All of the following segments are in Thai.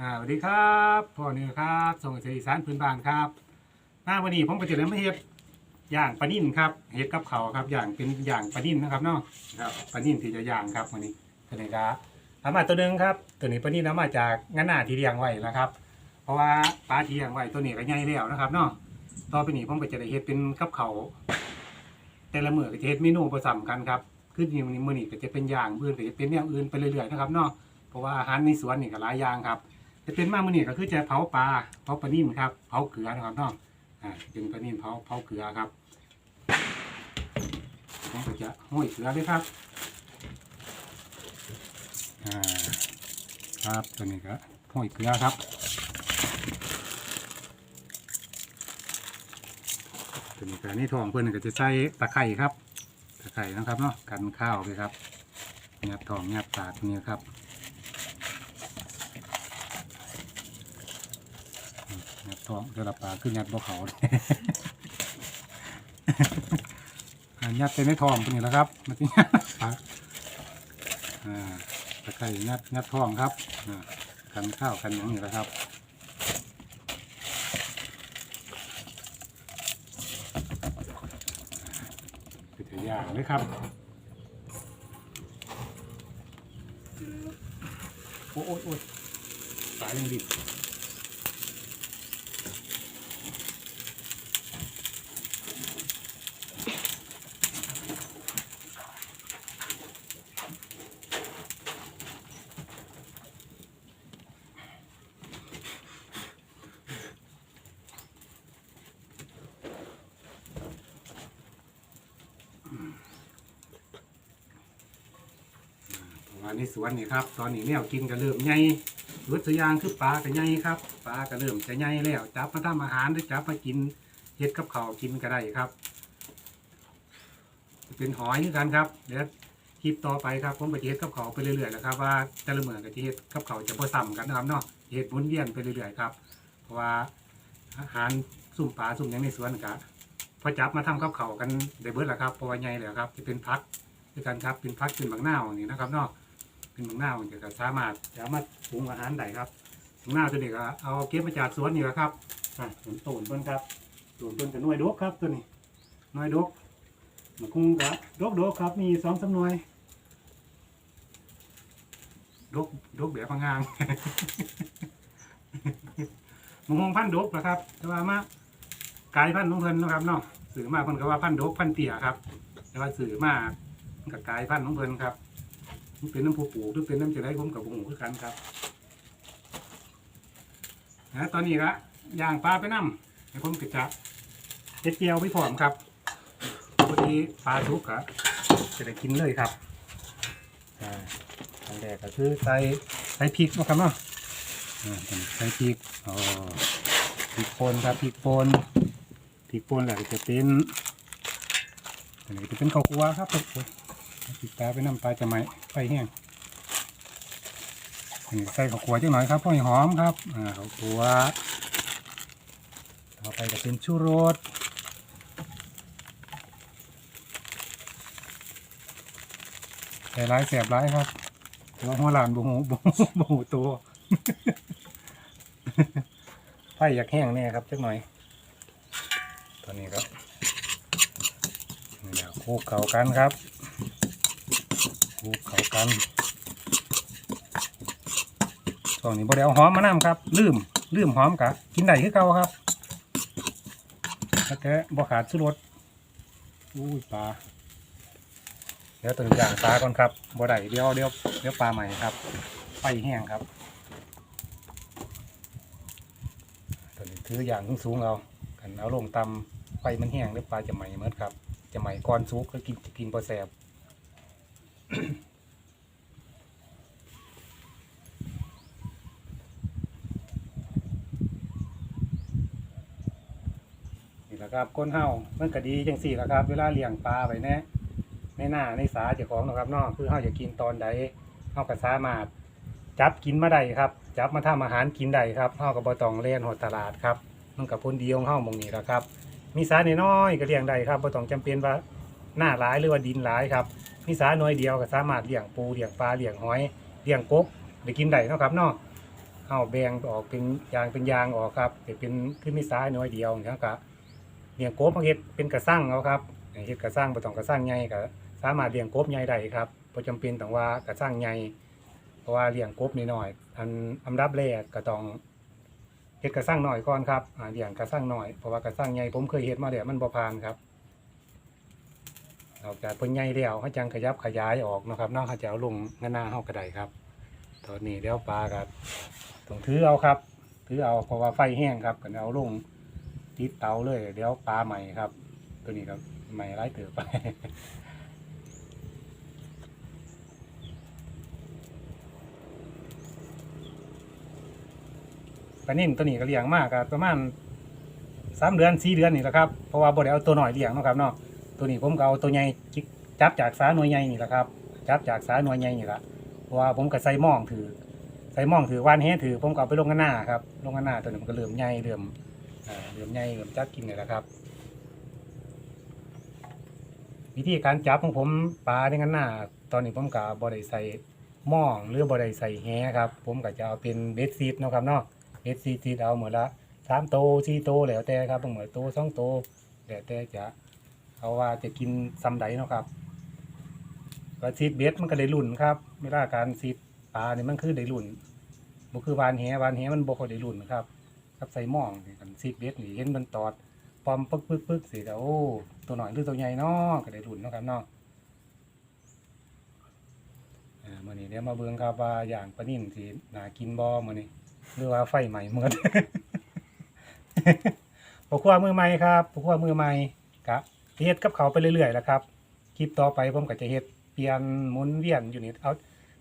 อ่าสวัสดีครับพ่อเนื้อครับส่งเสียงอีสานพื้นบ้านครับมาวันนี้ผมก็จะเริ่มมาเฮ็ดย่างปลานิ่นครับเฮ็ดกับเขาวครับย่างเป็นย่างปลานิ่นนะครับเนาะครับปลานิ่นที่จะย่างครับวันนี้ตัวนี้ครับเอามาตัวหนึงครับตัวนี้ปลานิ่นเอามาจากงานหน้าที่เลี้ยงไว้นะครับ เพราะว่าปลาที่เลี้ยงไว้ตัวนี้ก็ใหญ่แล้วนะครับเนาะต่อไปนี้ผมก็จะได้เฮ็ดเป็นกับเขาวแต่ละมื้อก็จะเฮ็ดเมนูประจำกันครับคือนี่มื้อนี้ก็จะเป็นย่างมื้อก็จะเป็นอย่างอื่นไปเรื่อยๆนะครับเนาะเพราะว่าอาหารในสวนนี่ก็หลายอย่างครับ จะเป็นมากมือนี้ก็คือจะเผาปลาเผาปลานิ่มครับเผาเกลือนะครับเนาะอ่าเป็นปลานิ่มเผาเผาเกลือครับผมก็จะห้อยเกลือเลยครับอ่าครับตัวนี้ก็ห้อยเกลือครับตัวนี้ก็นี่ทองเพื่อนก็จะใส่ตะไคร่ครับตะไคร่นะครับเนาะกันข้าวไปครับงัดทองงัดตาดตัวนี้ครับ ยัด ท้องเรือปลาขึ้นยัดบ่เขาอ่ายัดไปในท้องตัวนี้แหล้วครับมาที่ยัดปลาตะไคร่ยัดยัดท้องครับกันข้าวกันอย่างนี้แหละครับคือจะย่างเลยครับโอ้ยโอ้ยโอ้ยสายยังดิบ ในสวนนี่ครับ ตอนนี้แนวกินก็เริ่มใหญ่รสยางคือปลาก็ใหญ่ครับปลาก็เริ่มจะใหญ่แล้วจับมาทำอาหารหรือจับมากินเฮ็ดกับข้าวกินก็ได้ครับ เป็นหอยนี่กันครับ เดี๋ยวคลิปต่อไปครับผมก็จะเฮ็ดกับข้าไปเรื่อยๆนะครับ ว่าแต่ละมื้อก็จะเฮ็ดกับข้าวจะบ่ซ้ำกันนะครับเนาะเฮ็ดหมุนเวียนไปเรื่อยๆครับ เพราะว่าอาหารสุ่มปลาสุ่มยังในสวนก็พอจับมาทำกับข้าวกันได้เบิดแล้วครับเพราะว่าใหญ่แล้วครับจะเป็นพักด้วยกันครับเป็นพักเป็นบางหน้าวนี่นะครับเนาะ เป็นบางหน้ามันก็สามารถสามารถปรุงอาหารได้ครับบางหน้าตัวนี้ก็เอาเก็บมาจากสวนนี่แหละครับอะสวนตูนเพิ่นครับตูนเพิ่นกับน่วยดกครับตัวนี้น่วยดกมันคงกะดกดกครับ มีสองสามหน่วยดกดกแบบพะงางมงคงพันธุ์ดกนะครับแต่ว่ามากลายพันธุ์ของเพิ่นเนาะครับเนาะสื่อมาเพิ่นก็ว่าพันธุ์ดกพันธุ์เตี้ยครับ แต่ว่าสื่อมามันก็กลายพันธุ์ของเพิ่นครับ มันเป็นน้ำผู้ปลูกหรือเป็นน้ำจะได้ผมกับผมคือกันครับนะตอนนี้ละย่างปลาไปน้ำให้ผมกระจับเจ็ดเกียวไปพร้อมครับพอดีปลาทุกอะจะได้กินเลยครับอ่าอันแรกก็คือใส่ใส่พริกนาะครับเนาะใส่พริกอ๋อพริกป่นครับพริกป่นพริกป่นแหละจะเป็นอันนี้จะเป็นข้าวคั่วครับโอ้ยปิดตาไปน้ำปลาจะไหม ฟแห้งใส่ข้าวคั่วจังหน่อยครับพ่อหอมครับอ่าข้าวคั่วต่อไปก็เป็นชูรสใส่ร้ายแสบร้ายครับหัวหัวหลานบ่หูบูบ่หูตัวไฟอยากแห้งแน่ครับจักหน่อย ตอนนี้ครับนี่แหละคลุกเข้ากันครับ ลุกเข้ากันช่วงนี้บ่ได้เอาหอมมานํครับ ลืม ลืมหอมกะกินได้คือเก่าครับแล้วแต่บ่ขาดสุรสอุ้ยปลาเดี๋ยวตัวอย่างปลาก่อนครับบ่ได้เดี๋ยวเดี๋ยวเดี๋ยวปลาใหม่ครับไฟแห้งครับตัวนี้ถืออย่างสูงๆเอากันเอาลงตำไฟมันแห้งแล้วปลาจะใหม่เมื่อครับ จะใหม่ก่อนสุกก็กินกินพอแสบ นี่แหละครับก้นเห่ามันก็ดีจังสี่แหละครับ เวลาเลี้ยงปลาไปแน่ในหน้าในสาเจ้าของนะครับเนาะคือเฮาอยากกินตอนใดเฮาก็สามารถจับกินมาได้ครับ จับมาทำอาหารกินได้ครับเฮาก็บ่ต้องเล่นหดตลาดครับมันก็พ้นดีของเฮามองนี้แหละครับ มีสาน้อยก็เลี้ยงได้ครับบตองจำเป็นว่าหน้าหลายหรือว่าดินหลายครับ มีสาหน่อยเดียวก็สามารถเลี้ยงปูเลี้ยงปลาเลี้ยงหอยเลี้ยงกบได้กินได้เนาะครับเนาะเฮาแบ่งออกเป็นยางเป็นยางออกครับให้เป็นขึ้นมีซ้ายน้อยเดียวอย่างเงี้ยก็เลี้ยงกบมาเฮ็ดเป็นกระสั่งเอาครับให้เฮ็ดกระสั่งบ่ต้องกระสั่งใหญ่ก็สามารถเลี้ยงกบใหญ่ได้ครับบ่จำเป็นต้องว่ากระสั่งใหญ่เพราะว่าเลี้ยงกบน้อยอันอันดับแรกก็ต้องเฮ็ดกระสั่งหน้อยก่อนครับเลี้ยงกระสั่งหน้อยเพราะว่ากระสั่งใหญ่ผมเคยเฮ็ดมาแล้วมันบ่ผ่านครับ ออกจากเพิ่นใหญ่แล้วเขาจังขยับขยายออกนะครับเนาะเขาจะเอาลงงาหน้าเฮาก็ได้ครับตอนนี้เดี๋ยวปลาก็ต้องถือเอาครับ ถือเอาเพราะว่าไฟแห้งครับก็เอาลงติดเตาเลย เดี๋ยวปลาใหม่ครับ ตัวนี้ก็ใหม่ไร้เติบไปปลานิ่มตัวนี้ก็เลี้ยงมากครับประมาณสามเดือนสี่เดือนนี่แหละครับเพราะว่าบ่ได้เอาตัวหน่อยเลี้ยงนะครับเนาะ ตัวนี้ผมก็เอาตัวใหญ่จิจับจากสาหน่วยใหญ่นี่แหละครับ จับจากสาหน่วยใหญ่นี่แหละเพราะว่าผมก็ใส่หม่องถือ ใส่หม่องถือวานแหถือ ผมก็เอาไปลงกันหน้าครับ ลงกันหน้าตัวนี้มันก็เริ่อมใหญ่เริ่อ่าเริ่อมใหญ่เริ่อมจับกินนี่แหละครับ วิธีการจับของผมปลาในกันหน้า ตอนนี้ผมก็บ่ได้ใส่หม่องหรือบ่ได้ใส่แหครับ ผมก็จะเอาเป็นเบสซีดนะครับเนาะเบสซีดเอาเหมือนละสามโตสี่โตแล้วแต่ครับเหมือนโตสองโตแล้วแต่จะ เขาว่าจะกินซ้ำใดเนาะครับก็ซีดเบสมันก็ได้ลุ่นครับเวลาการซีดปลาเนี่ยมันคือได้ลุ่นบ่คือวานแหวานแหมันบ่ค่อยได้ลุ่นครับกับใส่หม่องกันซีดเบสนี่เห็นมันตอดปอมปึ๊กปึ๊กปึ๊กสิก็โอ้ตัวหน่อยหรือตัวใหญ่เนาะก็ได้ลุ่นเนาะครับเนาะอ่ามื้อนี้เดี๋ยวมาเบิ่งครับว่าอย่างปลานิ่นสิน่ากินบ่มื้อนี้หรือว่าไฟใหม่เหมือนพวกครัวมือใหม่ครับพวกครัวมือใหม่ เฮ็ดกับเขาไปเรื่อยๆแล้วครับคลิปต่อไปผมก็จะเฮ็ดเปลี่ยนหมุนเวียนอยู่นี่เอา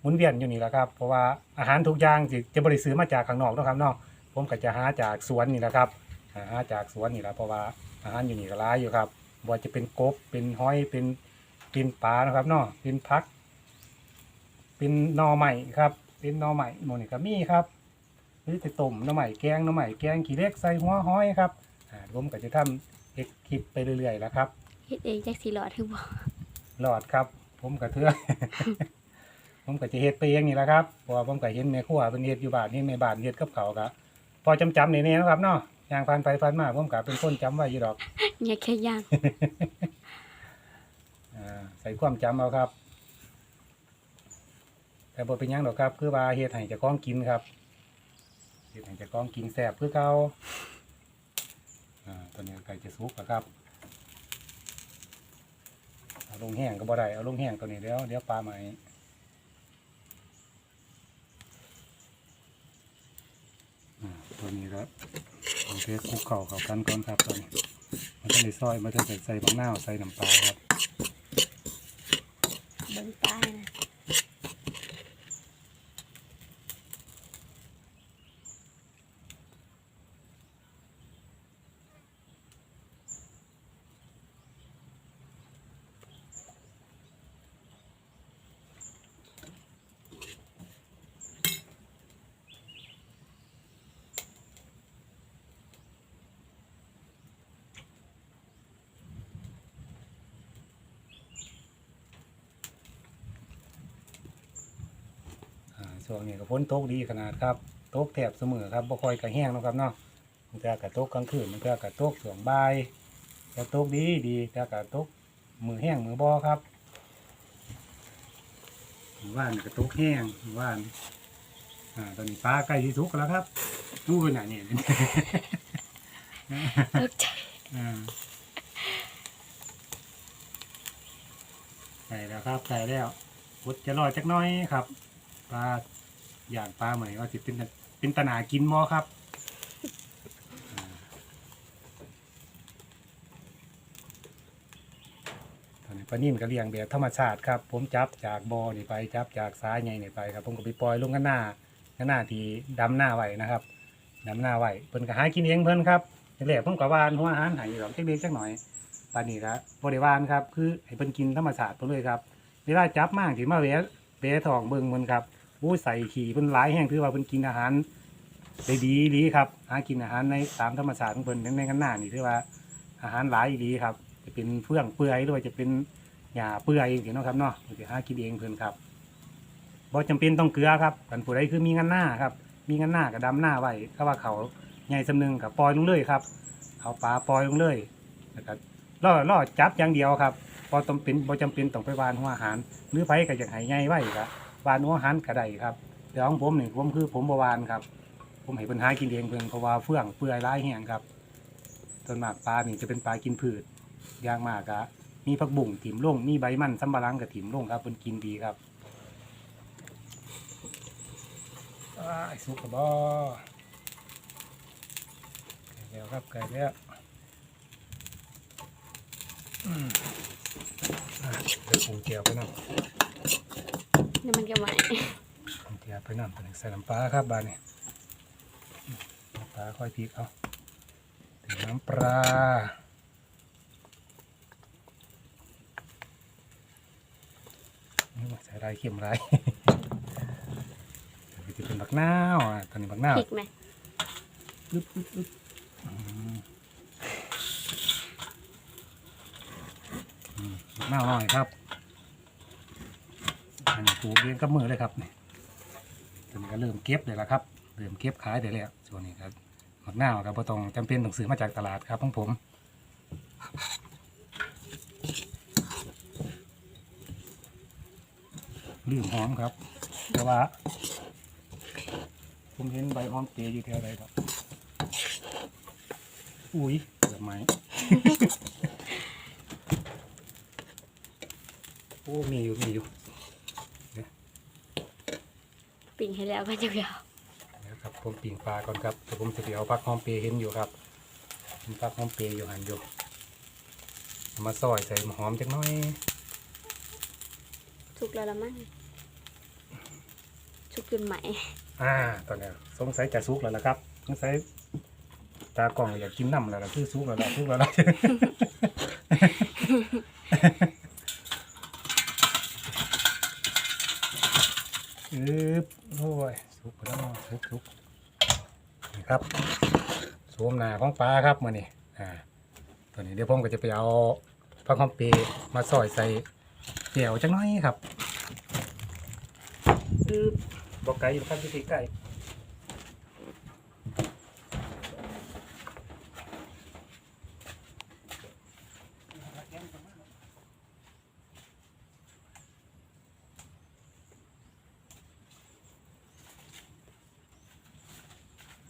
หมุนเวียนอยู่นี่แหละครับเพราะว่าอาหารทุกอย่างสิจะบริซื้อมาจากข้างนอกนะครับเนาะผมก็จะหาจากสวนนี่แหละครับหาจากสวนนี่แหละเพราะว่าอาหารอยู่นี่ก็หลายอยู่ครับว่าจะเป็นกบเป็นหอยเป็นเป็นปลานะครับเนาะเป็นพัก เป็นนอใหม่ครับ เป็นนอใหม่หมนี่ก็มีครับหรือจะต้มนอใหม่แกงนอใหม่แกงขี้เล็กใส่หัวห้อยครับอ่าผมก็จะทำเฮ็ดคลิปไปเรื่อยๆแล้วครับ เฮ็ดเองจักสิหลอดคือบ่หลอดครับ ผมกระเทือ ผมก็จะเฮ็ดไปเองนี่แหละครับเพราะว่าผมก็เห็นแม่ครัวเป็นเฮ็ดอยู่บ้านเห็นแม่บ้านเฮ็ดกับเขาวก็พอจำจำในนี้นาะครับเนาะอย่างผ่านไปผ่านมาผมก็เป็นคนจำไว้อยู่ดอกอย่าแค่ย่างอ่าใส่ความจำเอาครับ แต่บ่เป็นหยังดอกครับ คือว่าเฮ็ดให้เจ้าของกินครับเฮ็ดให้เจ้าของกินแซ่บคือเก่าอ่าตัวนี้ไก่จะสุกแล้วครับ เอาลงแห้งก็บ่ได้เอาลงแห้งตัวนี้เดี๋ยวเดี๋ยวปลาใหม่อ่าตัวนี้ครับโอเคคลุกเข่าเข้ากันก่อนครับตอนนี้มันจะใส่ซอยมันจะใส่ใส่บางหน้าใส่น้ำปลาครับ ช่วงนี้ก็ฝนตกดีขนาดครับตกแถบเสมอครับบ่ค่อยกระแห้งนะครับเนาะมันจะกระตกกลางคืนมันก็กระตกช่วงบ่ายจะตกดีดีแต่กระตกมือแห้งมือบ่ครับว่านกระตกแห้งว่านอ่าตอนนี้ปลาใกล้ที่สุกแล้วครับดูหน่ะนี่ตกใจอ่าใส่แล้วครับใส่แล้วพุดจะลอยจักน้อยครับปลา อย่างปลาเหมือนว่าสิเป็นตะเป็นตะหนากินมอครับอ่าตอนนี้ปลานิ่มก็เลี้ยงแบบธรรมชาติครับ ผมจับจากบอ่อนี่ไปจับจากสายใหญ่นี่ไปครับ ผมก็ไปปล่อยลงกันหน้ากันหน้าที่ดำหน้าไว้นะครับดำหน้าไว้เพิ่นก็หากินเองเพิ่นครับแรกๆผมก็หวานหัวอาหารใหายดอกจักเล็กจักหน่อยปานนี้ครับบ่ได้หวานครับคือให้เพิ่นกินธรรมชาติเพิ่นเลยครับ เวลาจับมากสิมาแหวะแหวะทองเบิ่งมันครับ อู้ใส่ขี่เพิ่นหลายแห้งถือว่าเพิ่นกินอาหารได้ดีดีครับหากินอาหารในตามธรรมชาติของเพิ่นในกันหน้านี่ถือว่าอาหารหลายดีครับ จะเป็นเฟื่องเปื่อยหรือว่าจะเป็นหญ้าเปื่อยอย่างเนาะครับเนาะเพิ่นสิหากินเองเพิ่นครับบ่จำเป็นต้องเกลือครับกันผู้ใดคือมีงานหน้าครับ มีงินหน้ากับดำหน้าไว้ก็ว่าเขาใหญ่สำนึงกับปล่อยลงเลยครับเอาปลาปล่อยลงเลยนะครับล่อล่อจับอย่างเดียวครับพอต้องเป็นบ่จำเป็นต้องไปวานหัวอาหาร หรือไผก็อยากให้ใหญ่ไว้ก็ วานหัวหารก็ได้ครับ แต่ของผมนี่ผมคือผมบวานครับ ผมให้เพิ่นหากินเองเพิ่นเพราะว่าเฟื่องเปื่อยร้ายแห้งครับส่วนมากปลานี่จะเป็นปลากินพืชยางมากก็มีผักบุ้งถิ่มลงมีใบมันสำปะหลังกับถิ่มลงครับเพิ่นกินดีครับไอ้สุกกระบอไก่แล้วครับไก่แล้วเดี๋ยวปรุงเจียวไปน้ำ นี่มันก็ไหวปรุงเจียวไปน้ำตัวนี้ใส่น้ำปลาครับบานนี้น้ำปลาค่อยพริกเอาถึงน้ำปลานี่ว่าใส่ไรเค็มไรเดี๋ยวจะเป็นบักนาวอะตอนนี้บักนาวพริกไหมอึ๊บอึ๊บอึ๊บอืมอืมบักนาวหน่อยครับ อันนี้ปลูกเองกับมือเลยครับนี่ตอนนี้ก็เริ่มเก็บเลยละครับ เริ่มเก็บขายได้แล้วส่วนนี้ครับบักนาวครับบ่ต้องจำเป็นต้องซื้อมาจากตลาดครับของผมลืมหอมครับ แต่ว่า ผมเห็นใบหอมเจอยู่แถวใดครับ อุ้ยเกือบไหม โอ้ มีอยู่ มีอยู่ ปิ่งให้แล้วก็จะยาวเดี๋ยวครับผมปิ่งปลาก่อนครับแต่ผมจะไปเอาพักหอมเปรย์เห็นอยู่ครับมีพักหอมเปรย์อยู่หันอยู่เอามาซอยใส่หอมจักหน้อยสุกแล้วละมั้งสุกจนไหมอ่าตอนนี้สงสัยจะสุกแล้วล่ะครับสงสัยตากล้องอยากกินน้ำแล้วล่ะคือสุกแล้วล่ะสุกแล้วล่ะ อึ๊บโอ้ยสุกไปแล้วเนาะสุกสุกนี่ ครับสูมหนาของปลาครับมื่อนี้อ่าตัวนี้เดี๋ยวผมก็จะไปเอาผักหอมปีมาซอยใส่เกลียวจังน้อยครับอึ๊บบอกไก่อยู่ครับที่ไก่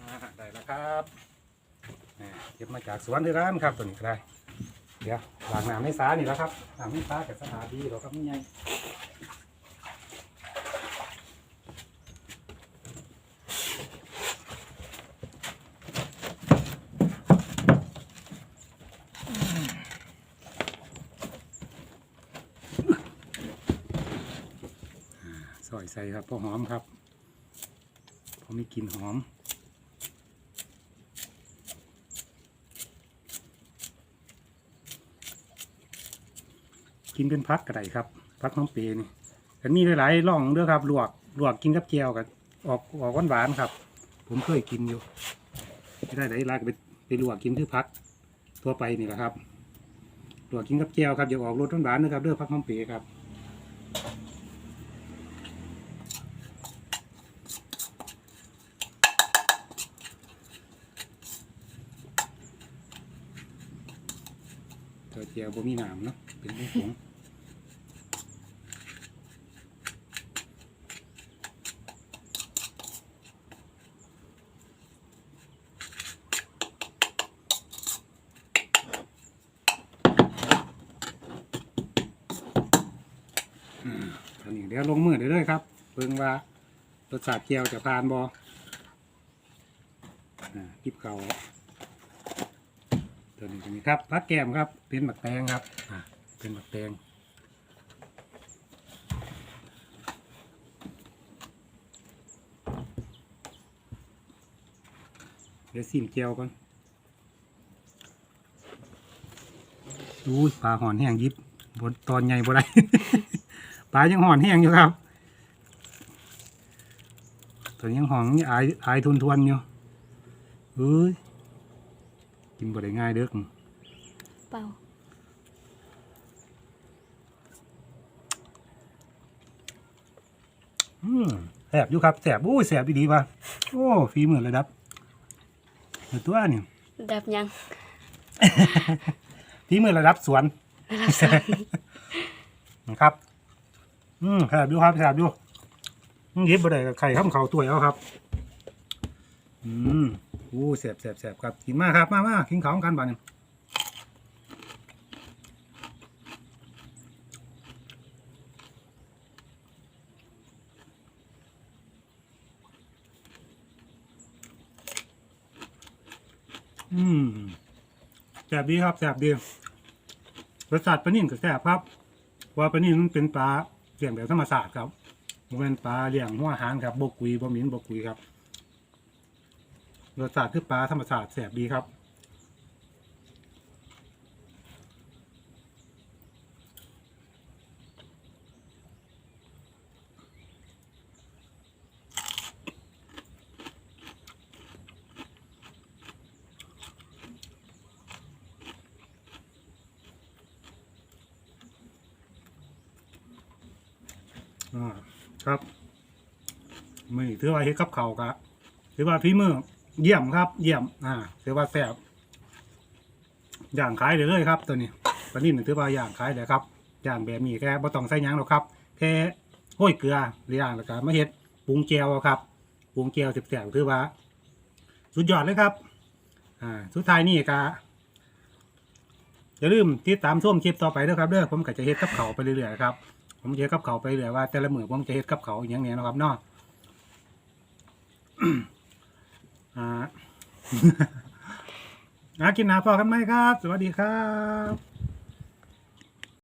อ่าได้แล้วครับอ่าเก็บ มาจากสวนที่ร้านครับตัวนี้ก็ได้ เดี๋ยวล้างน้ำในสานี่แล้วครับน้ำในสากับสะอาดดีหรอกครับนี่ไงซอยใส่ครับพอหอมครับพอมีกลิ่นหอม กินเป็นพักก็ได้ครับพักหอมเปรย์นี่แต่มีหลายๆร่องด้วยครับลวกลวกกินกับแก้วกับออกออกหวานๆครับ ผมเคยกินอยู่ไม่ได้ไหนลายก็ไปไปลวกกินคือพักทั่วไปนี่แหละครับลวกกินกับแก้วครับอย่าออกรสหวานๆนะครับเด้อพักหอมเปรย์ครับตัวเจียวบ่มีน้ำเนาะ เป็นผงผงอืมตอนนี้เดี๋ยวลงมือเดี๋ยวเลยครับเบิ่งว่ารสชาติเจียวจะผ่านบอ่ากิบเขาตัวนี้ตัวนี้ครับพักแก้มครับเป็นหมักแตงครับอ่า เป็นหมักแตงเดี๋ยวซิมเจียวก่อนอุ้ยปลาหอนแห้งยิบบนตอนใหญ่บ่ได้ ปลายังหอนแห้งอยู่ครับ ตัวนี้ยังหอนนี่อายอายทุนทวนอยู่เอ้ยกินบ่ได้ง่ายเด้อเปล่า อืมแสบอยู่ครับแสบอู้ยแสบดีว่ะโอ้ฝีมือระดับเดี๋ยวตัวนี่ดับยังฝีมือระดับสวนนะครับ อืมแสบอยู่ครับแสบอยู่อืมหยิบบ่ได้กับไข่ข้ามเขาตัวเอาครับ อืมอู้แสบแสบแสบครับกินมากครับ มามากินของกันบ้านึงอืมแสบดีครับแสบดีรสชาติปลานิ่มก็แสบครับเพราะว่าปลานิ่มมันเป็นปลาเลี้ยงแบบธรรมชาติครับมันเป็นปลาเลี้ยงหัวหางครับบกุยบะหมินบกุยครับรสชาติคือปลาธรรมชาติแสบดีครับ อ่าครับมือถือว่าเฮ็ดกับเขาวกะถือว่าพี่มือเยี่ยมครับ เยี่ยม อ่าถือว่าแซ่บอย่างขายเลยเลยครับ ตัวนี้ปลานิ่มถือว่าอย่างขายเลยครับ อย่างแบบนี้แค่บ่ต้องใส่หยังหรอกครับแค่โห้อยเกลือหรืออย่างแล้วก็มาเฮ็ดปรุงแจวเอาครับปรุงแจวแซ่บๆถือว่า สุดยอดเลยครับ อ่า สุดท้ายนี่ก็อย่าลืมติดตามชมคลิปต่อไปด้วยครับเด้อผมก็จะเฮ็ดกับเขาวไปเรื่อยๆครับ ผมจะเฮ็ดกับเขาไปเรื่อยว่า แต่ละมือผมจะเฮ็ดกับเขาอย่างเนี้ยนะครับเนาะอ่าหากินหนาพอกันไหมครับ สวัสดีครับ